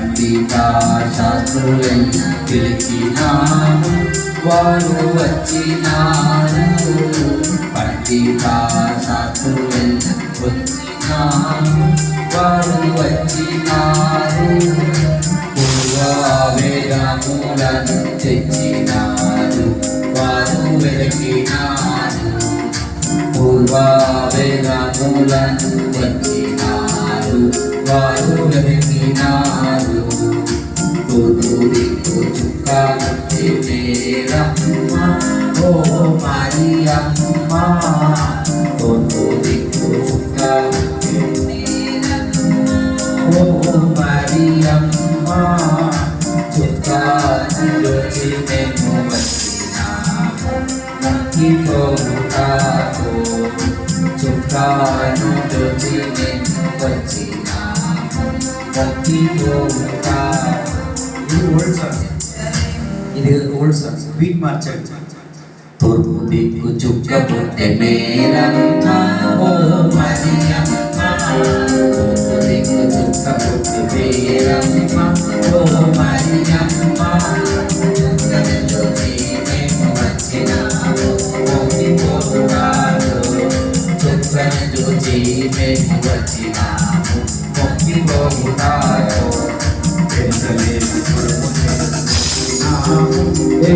పండిత శాస్త్రులను పిలిచినాము వారు వచ్చినారు పండిత శాస్త్రులను వచ్చినాము వారు వచ్చినారు పూర్వ వేదములను తెచ్చినారు వారు వెలిగినారు. పూర్వ వేదములను ఓ మరియమ్మ తూర్పు దిక్కు చుక్క ఓ మరియమ్మ చుక్క రుచి మేము వచ్చినాము మొక్కిపోతాము చుక్కాను రుచి మేము వచ్చినాము మొక్కిపోతాము ఇది ఓల్డ్ సాంగ్ ఇది ఓల్డ్ సాంగ్స్ బీట్ మార్చాడు తూర్పు దిక్కు చుక్క పుట్టె మేరమ్మ ఓ మరియమ్మ తూర్పు దిక్కు చుక్క పుట్టె మేరమ్మ ఓ మరియమ్మ చుక్కలలో మేము వచ్చినాము మొక్కిపోతాము చుక్కను చూచి మేము వచ్చినాము మొక్కిపోతాము ఎరుసలేము పురము వచ్చినాము ఏ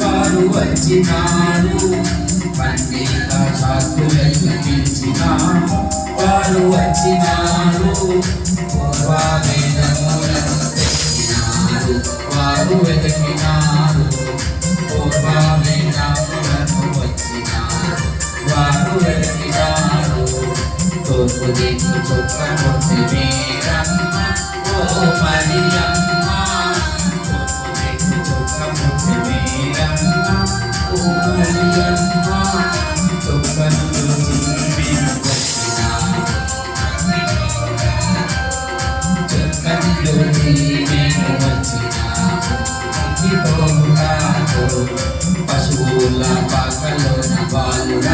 వారు వచ్చినారు పండిత శాస్త్రులను పిలిచినాము వారు వచ్చినారు తూర్పు ఓ మరియమ్మ ఓ మరియమ్మ చుక్కను చూసి మేము చుక్కను పశువుల పాకలోన బాలురమ్మ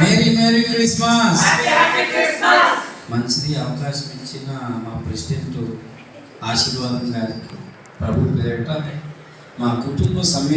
మేరీ మేరీ క్రిస్మస్ మంచిది అవకాశం ఇచ్చిన మా ప్రెసిడెంట్ ఆశీర్వాదం గారికి. ప్రభు పేరిట మా కుటుంబ సమేత